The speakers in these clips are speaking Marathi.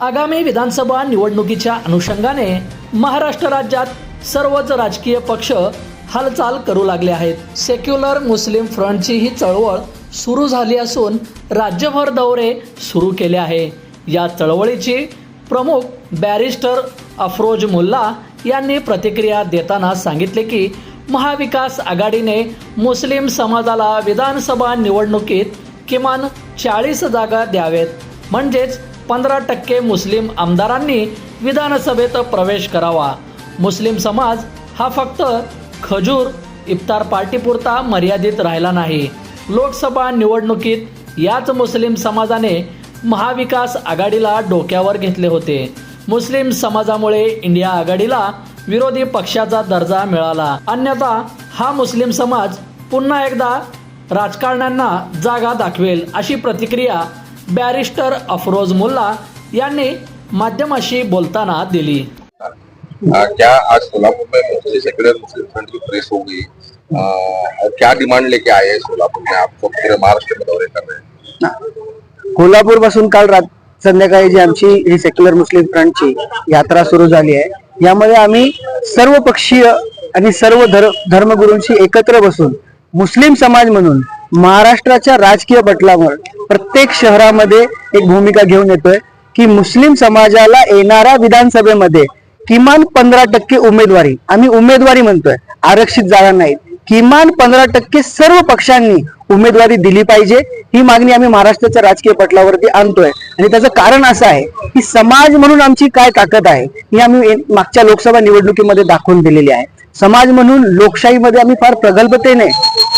आगामी विधानसभा निवडणुकीच्या अनुषंगाने महाराष्ट्र राज्यात सर्वच राजकीय पक्ष हालचाल करू लागले आहेत. सेक्युलर मुस्लिम फ्रंटची ही चळवळ सुरू झाली असून राज्यभर दौरे सुरू केले आहे. या चळवळीची प्रमुख बॅरिस्टर अफरोज मुल्ला यांनी प्रतिक्रिया देताना सांगितले की महाविकास आघाडीने मुस्लिम समाजाला विधानसभा निवडणुकीत किमान चाळीस जागा द्यावेत. म्हणजेच पंधरा टक्के मुस्लिम आमदारांनी विधानसभेत प्रवेश करावा. मुस्लिम समाज हा फक्त खजूर इफ्तार पार्टीपुरता मर्यादित राहिला नाही. लोकसभा निवडणुकीत याच मुस्लिम समाजाने महाविकास आघाडीला डोक्यावर घेतले होते. मुस्लिम समाजामुळे इंडिया आघाडीला विरोधी पक्षाचा दर्जा मिळाला. अन्यथा हा मुस्लिम समाज पुन्हा एकदा राजकारण्यांना जागा दाखवेल अशी प्रतिक्रिया बॅरिस्टर अफरोज मुल्ला यांनी माध्यमाशी बोलताना दिली. आ, क्या आज सोलापुर में मुस्लिम सेक्युलर मुस्लिम फ्रंट की प्रेस हो गई आ, और क्या डिमांड लेके आए हैं सोलापुर में आप सब पूरे महाराष्ट्र में दौरे कर रहे हैं. कोल्हापूरपासून काल रात संध्याकाळी जी आमची ही सेक्युलर मुस्लिम फ्रंटची यात्रा सुरू झाली आहे यामध्ये आम्ही सर्व पक्षीय आणि सर्व धर धर्मगुरूंशी एकत्र बसून मुस्लिम समाज म्हणून महाराष्ट्राच्या राजकीय पटलावर प्रत्येक शहरामध्ये एक भूमिका घेऊन येतोय की मुस्लिम समाजाला येणाऱ्या विधानसभेमध्ये किमान पंधरा टक्के उमेदवारी आम्ही उमेदवारी म्हणतोय आरक्षित जागा नाहीत किमान पंधरा टक्के सर्व पक्षांनी उमेदवारी दिली पाहिजे ही मागणी आम्ही महाराष्ट्राच्या राजकीय पटलावरती आणतोय. आणि त्याचं कारण असं आहे की समाज म्हणून आमची काय ताकद आहे ही आम्ही मागच्या लोकसभा निवडणुकीमध्ये दाखवून दिलेली आहे. समाज म्हणून लोकशाहीमध्ये आम्ही फार प्रगल्भतेने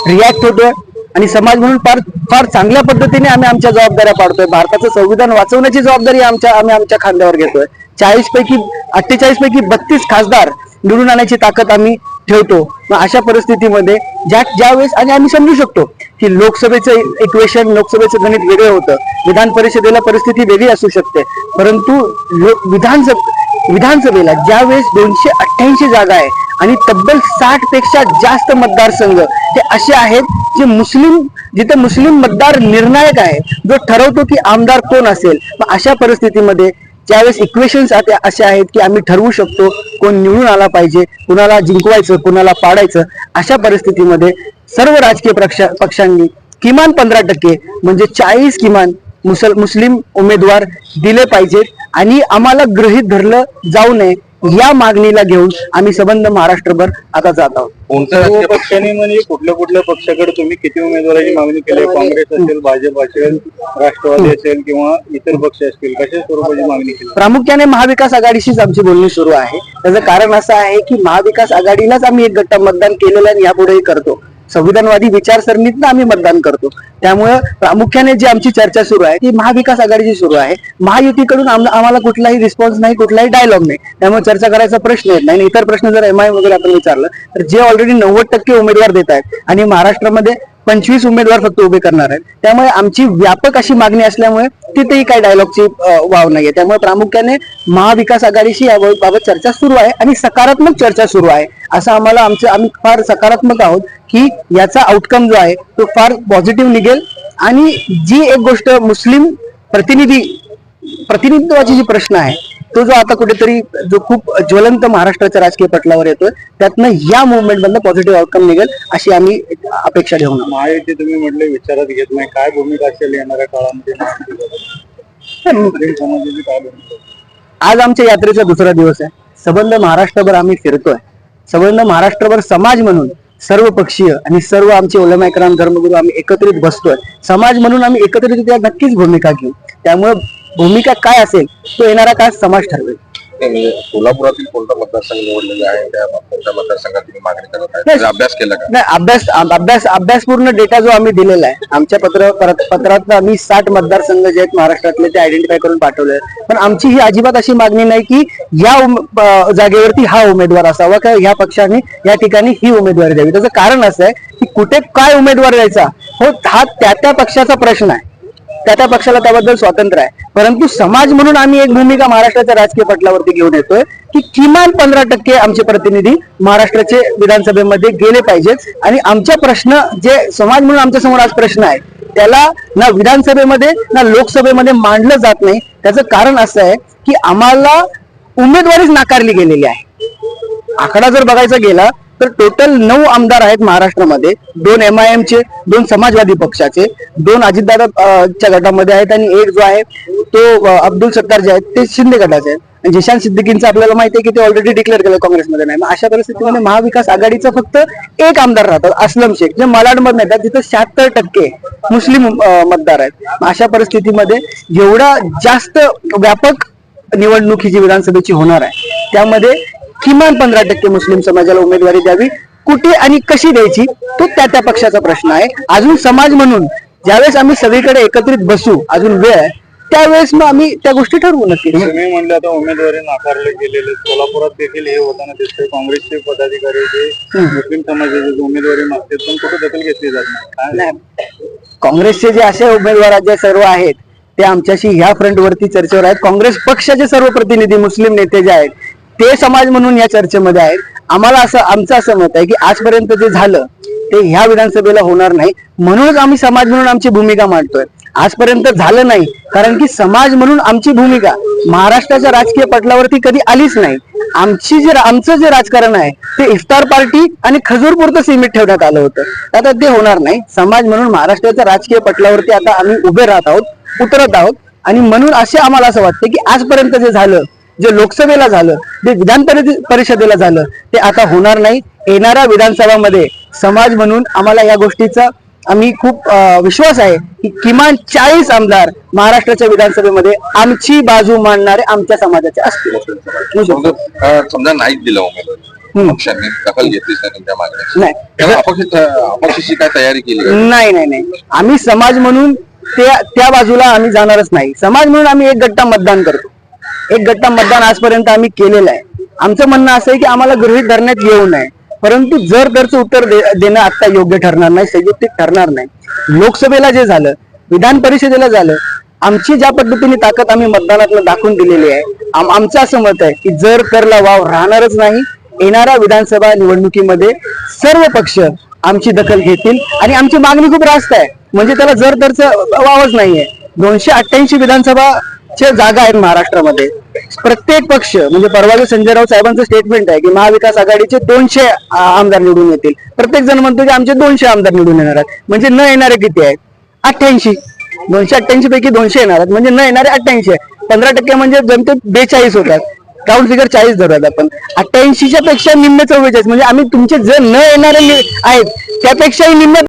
रिॲक्ट होतोय. आणि समाज म्हणून फार फार चांगल्या पद्धतीने आम्ही आमच्या जबाबदाऱ्या पाडतोय. भारताचं संविधान वाचवण्याची जबाबदारी आमच्या आम्ही आमच्या खांद्यावर घेतोय. चाळीस पैकी अठ्ठेचाळीस पैकी बत्तीस खासदार निवडून आणण्याची ताकद आम्ही ठेवतो. मग अशा परिस्थितीमध्ये ज्या ज्यावेळेस आणि आम्ही समजू शकतो की लोकसभेचं इक्वेशन लोकसभेचं गणित वेगळं होतं. विधान परिषदेला परिस्थिती वेगळी असू शकते. परंतु लोक विधानसभा विधानसभेला ज्यावेळेस दोनशे अठ्ठ्याऐंशी जागा आहे आणि तब्बल साठपेक्षा जास्त मतदारसंघ हे असे आहेत जे मुस्लिम जिथे मुस्लिम मतदार निर्णायक आहे जो ठरवतो की आमदार कोण असेल अशा परिस्थितीमध्ये ज्यावेळेस इक्वेशन्स असे आहेत की आम्ही ठरवू शकतो कोण निवडून आला पाहिजे कुणाला जिंकवायचं कुणाला पाडायचं अशा परिस्थितीमध्ये सर्व राजकीय पक्ष पक्षांनी किमान पंधरा टक्के म्हणजे चाळीस किमान मुसल मुस्लिम उमेदवार दिले पाहिजेत आणि आम्हाला गृहीत धरलं जाऊ नये. या मागणीला घेऊन आम्ही संबंध महाराष्ट्रभर आता जात आहोत. कोणत्या राजकीय पक्षांनी म्हणजे कुठल्या कुठल्या पक्षाकडे तुम्ही किती उमेदवाराची मागणी केली? आहे? काँग्रेस असेल भाजप असेल राष्ट्रवादी असेल किंवा इतर पक्ष असतील कशा स्वरूपाची मागणी केली? प्रामुख्याने महाविकास आघाडीशीच आमची बोलणी सुरू आहे. त्याचं कारण असं आहे की महाविकास आघाडीलाच आम्ही एक गट्टा मतदान केलेलं आहे आणि यापुढेही करतो. संविधानवादी विचारसरणीतनं आम्ही मतदान करतो. त्यामुळं प्रामुख्याने जी आमची चर्चा सुरू आहे ती महाविकास आघाडीची सुरू आहे. महायुतीकडून आम्हाला कुठलाही रिस्पॉन्स नाही कुठलाही डायलॉग नाही. त्यामुळे चर्चा करायचा प्रश्न येत नाही. इतर प्रश्न जर एम आय वगैरे आपण विचारलं तर जे ऑलरेडी नव्वद टक्के उमेदवार देत आहेत आणि महाराष्ट्रामध्ये पंचवीस उमेदवार फक्त उभे करणार आहेत. त्यामुळे आमची व्यापक अशी मागणी असल्यामुळे तिथेही काही डायलॉगची वाव नाहीये. त्यामुळे प्रामुख्याने महाविकास आघाडीशी याबाबत चर्चा सुरू आहे आणि सकारात्मक चर्चा सुरू आहे. असं आम्हाला आमचं आम्ही फार सकारात्मक आहोत की याचा आउटकम जो आहे तो फार पॉझिटिव्ह निघेल. आणि जी एक गोष्ट मुस्लिम प्रतिनिधी प्रतिनिधित्वाची जी प्रश्न आहे तो जो आता कुठेतरी जो खूप ज्वलंत महाराष्ट्राच्या राजकीय पटलावर येतोय त्यातनं या मुवमेंट मधनं पॉझिटिव्ह आउटकम निघेल अशी आम्ही अपेक्षा आहोत. महायुती तुम्ही म्हटले विचारात घेत नाही. काय भूमिका असेल येणाऱ्या काळामध्ये? आज आमच्या यात्रेचा दुसरा दिवस आहे. संबंध महाराष्ट्रभर आम्ही फिरतोय. संबंध महाराष्ट्रभर समाज म्हणून सर्व पक्षीय आणि सर्व आमचे ओलमायकराम धर्मगुरू आम्ही एकत्रित बसतोय. समाज म्हणून आम्ही एकत्रित नक्कीच भूमिका घेऊ. त्यामुळे भूमिका काय असेल तो येणारा काळ समाज ठरवेल. सोलापुरातील कोणता मतदारसंघ निवडलेला आहे? त्या कोणत्या मतदारसंघात तुम्ही मागणी करत आहे? अभ्यास केला का? नाही अभ्यास अभ्यास अभ्यासपूर्ण डेटा जो आम्ही दिलेला आहे आमच्या पत्र पत्रात आम्ही साठ मतदारसंघ जे आहेत महाराष्ट्रातले ते आयडेंटिफाय करून पाठवले आहेत. पण आमची ही अजिबात अशी मागणी नाही की या जागेवरती हा उमेदवार असावा किंवा ह्या पक्षाने या ठिकाणी ही उमेदवारी द्यावी. त्याचं कारण असं आहे की कुठे काय उमेदवार द्यायचा हो हा त्या त्या पक्षाचा प्रश्न आहे. त्या त्या पक्षाला त्याबद्दल स्वातंत्र्य आहे. परंतु समाज म्हणून आम्ही एक भूमिका महाराष्ट्राच्या राजकीय पटलावरती घेऊन येतोय की किमान पंधरा टक्के आमचे प्रतिनिधी महाराष्ट्राचे विधानसभेमध्ये गेले पाहिजेत. आणि आमचा प्रश्न जे समाज म्हणून आमच्यासमोर आज प्रश्न आहे त्याला ना विधानसभेमध्ये ना लोकसभेमध्ये मांडलं जात नाही. त्याचं कारण असं आहे की आम्हाला उमेदवारीच नाकारली गेलेली आहे. आकडा जर बघायचा गेला तर टोटल नऊ आमदार आहेत महाराष्ट्रामध्ये. दोन एम आय चे दोन समाजवादी पक्षाचे दोन अजितदादा च्या गटामध्ये आहेत आणि एक जो आहे तो अब्दुल सत्तार जे आहेत ते शिंदे गटाचे आहेत. जिशान सिद्दीकींचं आपल्याला माहिती आहे की ते ऑलरेडी डिक्लेअर केलं काँग्रेसमध्ये नाही. मग अशा परिस्थितीमध्ये महाविकास आघाडीचा फक्त एक आमदार राहतात अस्लम शेख जे मलाडमध्ये येतात तिथं शहात्तर टक्के मुस्लिम मतदार आहेत. मग अशा परिस्थितीमध्ये एवढा जास्त व्यापक निवडणूक ही जी विधानसभेची होणार आहे. त्यामध्ये किमान पंधरा टक्के मुस्लिम समाजाला उमेदवारी द्यावी. कुठे आणि कशी द्यायची? तो त्या त्या पक्षाचा प्रश्न आहे. अजून समाज म्हणून ज्यावेळेस आम्ही सगळीकडे एकत्रित बसू अजून वेळ आहे त्यावेळेस मग आम्ही त्या गोष्टी ठरवू नक्की. तुम्ही म्हणले आता उमेदवारी नाकारले गेलेले सोलापुरात देखील हे होताना दिसतंय काँग्रेसचे पदाधिकारी जे मुस्लिम समाजाचे उमेदवारी मागतात पण कुठे दखल घेतली जात नाही. काँग्रेसचे जे असे उमेदवार जे सर्व आहेत ते आमच्याशी ह्या फ्रंटवरती चर्चेवर आहेत. काँग्रेस पक्षाचे सर्व प्रतिनिधी मुस्लिम नेते जे आहेत ते समाज म्हणून या चर्चेमध्ये आहेत. आम्हाला असं आमचं असं मत आहे की आजपर्यंत जे झालं ते ह्या विधानसभेला होणार नाही. म्हणूनच आम्ही समाज म्हणून आमची भूमिका मांडतोय. आजपर्यंत झालं नाही कारण की समाज म्हणून आमची भूमिका महाराष्ट्राच्या राजकीय पटलावरती कधी आलीच नाही. आमची जे आमचं जे राजकारण आहे ते इफ्तार पार्टी आणि खजूरपुरतं सीमित ठेवण्यात आलं होतं. आता ते होणार नाही. समाज म्हणून महाराष्ट्राच्या राजकीय पटलावरती आता आम्ही उभे राहत आहोत उतरत आहोत. आणि म्हणून असे आम्हाला असं वाटतं की आजपर्यंत जे झालं जे लोकसभेला झालं जे विधान परि- परिषदेला झालं ते आता होणार नाही. येणाऱ्या विधानसभामध्ये समाज म्हणून आम्हाला या गोष्टीचा आम्ही खूप विश्वास आहे की किमान चाळीस आमदार महाराष्ट्राच्या विधानसभेमध्ये आमची बाजू मांडणारे आमच्या समाजाचे असतील. समजा नाहीच दिलं. पक्षांनी दखल नाही. अपक्षाची काय तयारी केली? नाही नाही नाही. आम्ही समाज म्हणून त्या त्या बाजूला आम्ही जाणारच नाही. समाज म्हणून आम्ही एक गट्टा मतदान करतो. एक गट्टा मतदान आजपर्यंत आम्ही केलेलं आहे. आमचं म्हणणं असं आहे की आम्हाला गृहीत धरण्यात येऊ नये. परंतु जर दरचं उत्तर दे- देणं आता योग्य ठरणार नाही संयुक्तिक ठरणार नाही. लोकसभेला जे झालं विधान परिषदेला झालं आमची ज्या पद्धतीने ताकद आम्ही मतदानातून दाखवून दिलेली आहे आम- आमचं असं मत आहे की जर करला वाव राहणारच नाही येणाऱ्या विधानसभा निवडणुकीमध्ये सर्व पक्ष आमची दखल घेतील आणि आमची मागणी खूप रास्त आहे. म्हणजे त्याला जर तरच वावच नाहीये. दोनशे अठ्ठ्याऐंशी विधानसभा च्या जागा आहेत महाराष्ट्रामध्ये. प्रत्येक पक्ष म्हणजे परवा संजय राऊत साहेबांचं स्टेटमेंट आहे की महाविकास आघाडीचे दोनशे आमदार निवडून येतील. प्रत्येक जण म्हणतो की आमचे दोनशे आमदार निवडून येणार आहेत. म्हणजे न येणारे किती आहेत? अठ्ठ्याऐंशी. दोनशे अठ्ठ्याऐंशी पैकी दोनशे येणार आहेत. म्हणजे न येणारे अठ्ठ्याऐंशी आहे पंधरा टक्के म्हणजे जमते बेचाळीस होतात. राऊंड फिगर चाळीस धरूयात आपण. अठ्ठ्याऐंशीच्या पेक्षा निम्मे चव्वेचाळीस म्हणजे आम्ही तुमचे जे न येणारे आहेत त्यापेक्षाही निम्मे